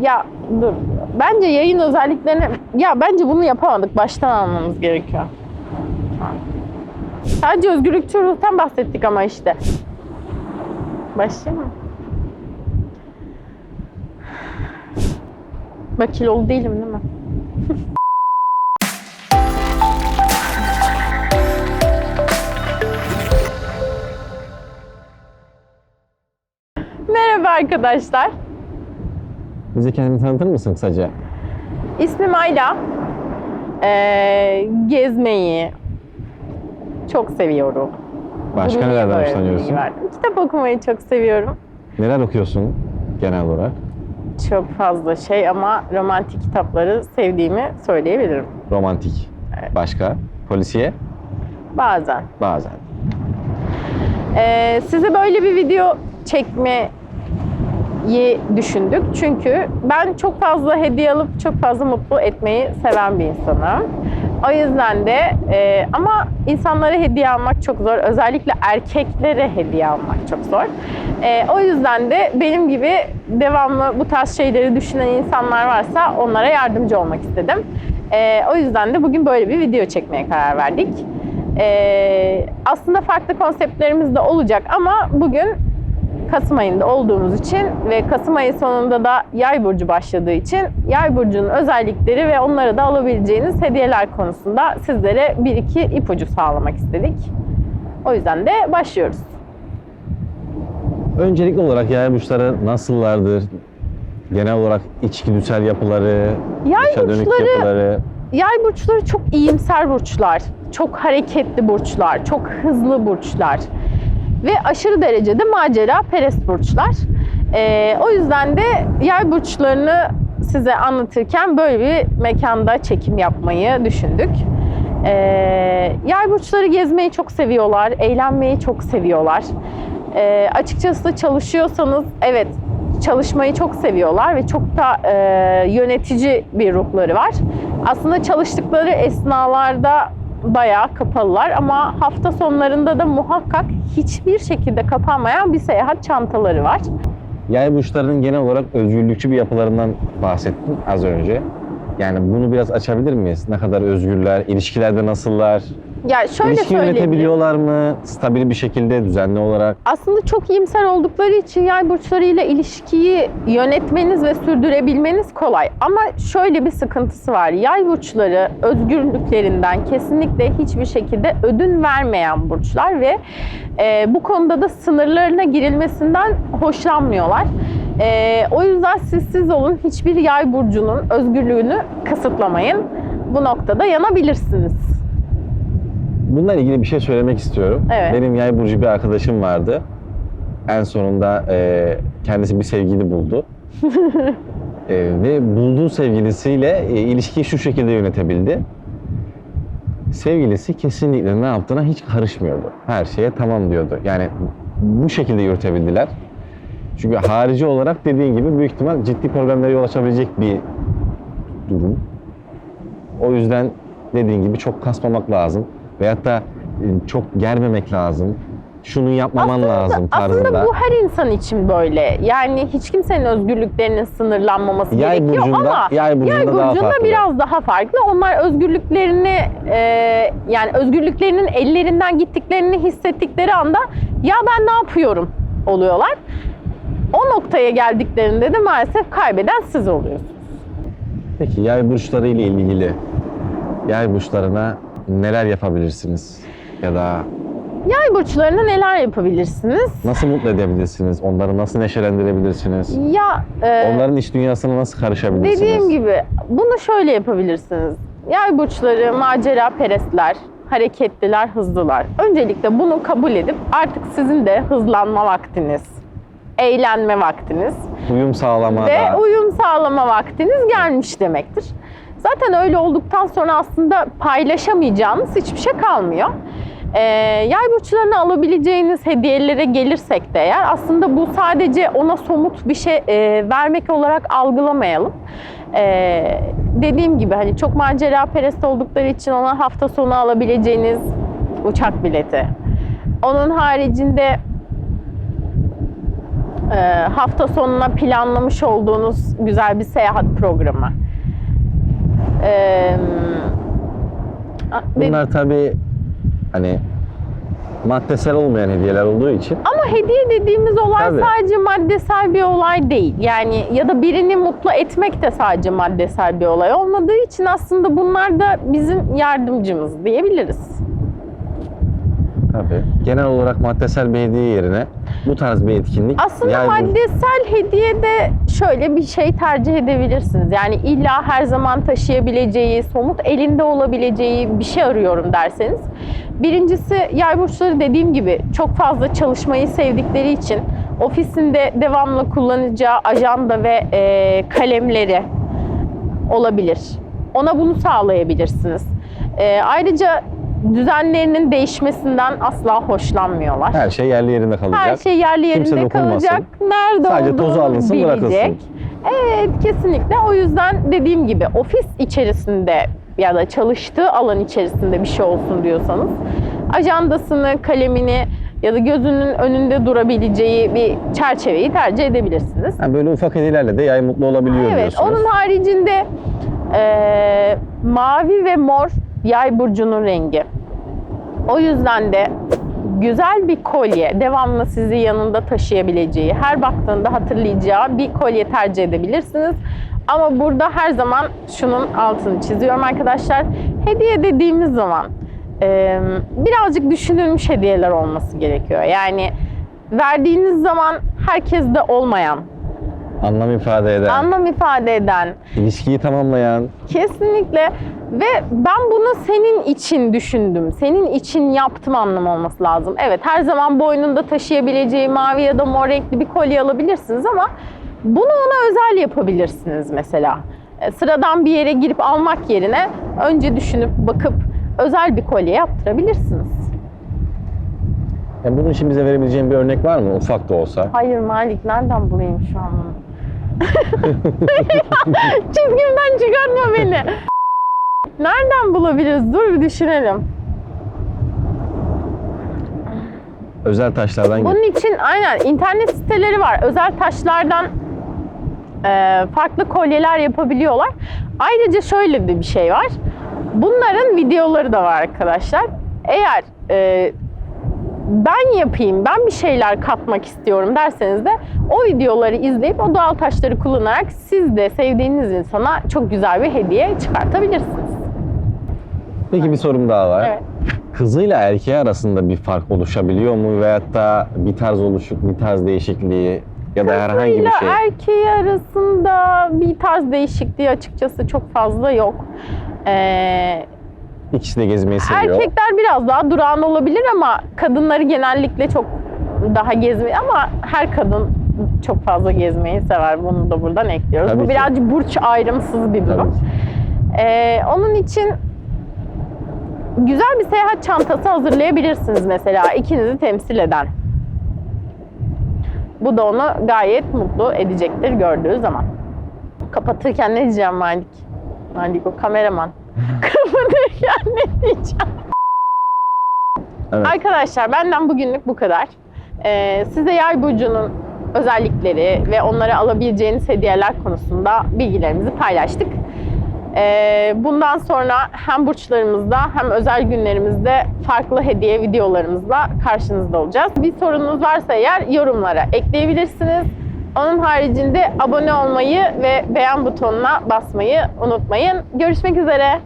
Ya dur. Bence yayın özelliklerini... Ya bence bunu yapamadık. Baştan almamız gerekiyor. Sadece özgürlükçü ruhtan bahsettik ama işte. Başlayayım mı? Bak kilolu değilim değil mi? Merhaba arkadaşlar. Bize kendini tanıtır mısın kısaca? İsmim Ayla. Ee, gezmeyi çok seviyorum. Başka Bunu nelerden hoşlanıyorsun? verdim. Kitap okumayı çok seviyorum. Neler okuyorsun genel olarak? Çok fazla şey ama romantik kitapları sevdiğimi söyleyebilirim. Romantik. Başka? Polisiye? Bazen. Bazen. Ee, size böyle bir video çekmeyi düşündük. Çünkü ben çok fazla hediye alıp çok fazla mutlu etmeyi seven bir insanım. O yüzden de e, ama insanlara hediye almak çok zor. Özellikle erkeklere hediye almak çok zor. E, o yüzden de benim gibi devamlı bu tarz şeyleri düşünen insanlar varsa onlara yardımcı olmak istedim. E, o yüzden de bugün böyle bir video çekmeye karar verdik. E, aslında farklı konseptlerimiz de olacak ama bugün Kasım ayında olduğumuz için ve Kasım ayı sonunda da Yay burcu başladığı için Yay burcunun özellikleri ve onlara da alabileceğiniz hediyeler konusunda sizlere bir iki ipucu sağlamak istedik. O yüzden de başlıyoruz. Öncelikli olarak yay burçları nasıllardır? Genel olarak içgüdüsel yapıları, Yay dışa dönük burçları- yapıları. Yay burçları çok iyimser burçlar, çok hareketli burçlar, çok hızlı burçlar ve aşırı derecede macera perest burçlar. Ee, o yüzden de yay burçlarını size anlatırken böyle bir mekanda çekim yapmayı düşündük. Ee, yay burçları gezmeyi çok seviyorlar, eğlenmeyi çok seviyorlar. Ee, açıkçası çalışıyorsanız evet çalışmayı çok seviyorlar ve çok da e, yönetici bir ruhları var. Aslında çalıştıkları esnalarda bayağı kapalılar ama hafta sonlarında da muhakkak hiçbir şekilde kapanmayan bir seyahat çantaları var. Yay burçlarının genel olarak özgürlükçü bir yapılarından bahsettin az önce. Yani bunu biraz açabilir miyiz? Ne kadar özgürler, ilişkilerde nasıllar? Ya şöyle İlişki yönetebiliyorlar mı? Stabil bir şekilde, düzenli olarak. Aslında çok iyimser oldukları için yay burçlarıyla ilişkiyi yönetmeniz ve sürdürebilmeniz kolay. Ama şöyle bir sıkıntısı var. Yay burçları özgürlüklerinden kesinlikle hiçbir şekilde ödün vermeyen burçlar ve e, bu konuda da sınırlarına girilmesinden hoşlanmıyorlar. E, o yüzden siz siz olun. Hiçbir yay burcunun özgürlüğünü kısıtlamayın. Bu noktada yanabilirsiniz. Bununla ilgili bir şey söylemek istiyorum. Evet. Benim yay burcu bir arkadaşım vardı. En sonunda e, kendisi bir sevgili buldu. E, ve bulduğu sevgilisiyle e, ilişkiyi şu şekilde yönetebildi. Sevgilisi kesinlikle ne yaptığına hiç karışmıyordu. Her şeye tamam diyordu. Yani bu şekilde yürütebildiler. Çünkü harici olarak dediğin gibi büyük ihtimal ciddi problemlere yol açabilecek bir durum. O yüzden dediğin gibi çok kasmamak lazım. Veyahut da e, çok germemek lazım. Şunu yapmaman lazım tarzında. Aslında bu her insan için böyle. Yani hiç kimsenin özgürlüklerinin sınırlanmaması Yay gerekiyor burcunda- ama yay burcunda daha farklı. biraz daha farklı. Onlar özgürlüklerini e, yani özgürlüklerinin ellerinden gittiklerini hissettikleri anda ya ben ne yapıyorum oluyorlar. O noktaya geldiklerinde de maalesef kaybeden siz oluyorsunuz. Peki yay burçları ile ilgili yay burçlarına neler yapabilirsiniz? Ya da Yay burçlarına neler yapabilirsiniz? nasıl mutlu edebilirsiniz? Onları nasıl neşelendirebilirsiniz? Ya e, Onların iç dünyasına nasıl karışabilirsiniz? Dediğim gibi bunu şöyle yapabilirsiniz. Yay burçları macera perestler, hareketliler, hızlılar. Öncelikle bunu kabul edip artık sizin de hızlanma vaktiniz, eğlenme vaktiniz Uyum sağlamada. ve uyum sağlama vaktiniz gelmiş demektir. Zaten öyle olduktan sonra aslında paylaşamayacağınız hiçbir şey kalmıyor. Ee, yay burçlarına alabileceğiniz hediyelere gelirsek de eğer aslında bu sadece ona somut bir şey e, vermek olarak algılamayalım. Ee, dediğim gibi hani çok macera perest oldukları için ona hafta sonu alabileceğiniz uçak bileti. Onun haricinde hafta sonuna planlamış olduğunuz güzel bir seyahat programı. E, ve- Bunlar tabii hani maddesel olmayan hediyeler olduğu için Ama hediye dediğimiz olay Tabii. sadece maddesel bir olay değil. Yani ya da birini mutlu etmek de sadece maddesel bir olay olmadığı için aslında bunlar da bizim yardımcımız diyebiliriz. Tabii genel olarak maddesel bir hediye yerine bu tarz bir etkinlik Aslında burcu- maddesel hediye de şöyle bir şey tercih edebilirsiniz. Yani illa her zaman taşıyabileceği, somut elinde olabileceği bir şey arıyorum derseniz. Birincisi yay burçları dediğim gibi çok fazla çalışmayı sevdikleri için ofisinde devamlı kullanacağı ajanda ve e, kalemleri olabilir. Ona bunu sağlayabilirsiniz. E, ayrıca düzenlerinin değişmesinden asla hoşlanmıyorlar. her şey yerli yerinde kalacak. Her şey yerli Kimse yerinde dokunmasın. kalacak. Nerede Sadece tozu alınsın, bilecek. bırakılsın. Evet kesinlikle. O yüzden dediğim gibi ofis içerisinde ya da çalıştığı alan içerisinde bir şey olsun diyorsanız ajandasını, kalemini ya da gözünün önünde durabileceği bir çerçeveyi tercih edebilirsiniz. Yani böyle ufak hediyelerle de yay mutlu olabiliyor Evet, diyorsunuz. onun haricinde eee, mavi ve mor yay burcunun rengi. O yüzden de güzel bir kolye, devamlı sizi yanında taşıyabileceği, her baktığında hatırlayacağı bir kolye tercih edebilirsiniz. Ama burada her zaman şunun altını çiziyorum arkadaşlar. Hediye dediğimiz zaman eee, birazcık düşünülmüş hediyeler olması gerekiyor. Yani verdiğiniz zaman herkeste olmayan, Anlam ifade eden, anlam ifade eden, ilişkiyi tamamlayan, kesinlikle ve ben bunu senin için düşündüm, senin için yaptım anlamı olması lazım. Evet her zaman boynunda taşıyabileceği mavi ya da mor renkli bir kolye alabilirsiniz ama bunu ona özel yapabilirsiniz mesela. E, Sıradan bir yere girip almak yerine önce düşünüp bakıp özel bir kolye yaptırabilirsiniz. Yani bunun için bize verebileceğin bir örnek var mı? Ufak da olsa. Hayır Malik nereden bulayım şu an bunu? Çizgimden çıkartma beni. Nereden bulabiliriz? Dur bir düşünelim. Özel taşlardan Bunun için aynen internet siteleri var. Özel taşlardan e, farklı kolyeler yapabiliyorlar. Ayrıca şöyle de bir şey var. Bunların videoları da var arkadaşlar. Eğer e, ben yapayım, ben bir şeyler katmak istiyorum derseniz de o videoları izleyip o doğal taşları kullanarak siz de sevdiğiniz insana çok güzel bir hediye çıkartabilirsiniz. Peki bir sorum daha var. Evet. Kızıyla erkeği arasında bir fark oluşabiliyor mu veyahut da bir tarz oluşuk, bir tarz değişikliği ya da herhangi bir Kızıyla şey? erkeği arasında bir tarz değişikliği açıkçası çok fazla yok. Ee, İkisi de gezmeyi seviyor. erkekler biraz daha durağan olabilir ama kadınları genellikle çok daha gezmeyi ama her kadın çok fazla gezmeyi sever. Bunu da buradan ekliyoruz. Tabii Bu ki. birazcık burç ayrımsız bir durum. Ee, onun için güzel bir seyahat çantası hazırlayabilirsiniz mesela ikinizi temsil eden. Bu da onu gayet mutlu edecektir gördüğü zaman. Kapatırken ne diyeceğim Malik? Malik o kameraman. Diyeceğim? Evet. Arkadaşlar benden bugünlük bu kadar. Ee, size yay burcunun özellikleri ve onlara alabileceğiniz hediyeler konusunda bilgilerimizi paylaştık. Ee, bundan sonra hem burçlarımızda hem özel günlerimizde farklı hediye videolarımızla karşınızda olacağız. Bir sorunuz varsa eğer yorumlara ekleyebilirsiniz. Onun haricinde abone olmayı ve beğen butonuna basmayı unutmayın. Görüşmek üzere.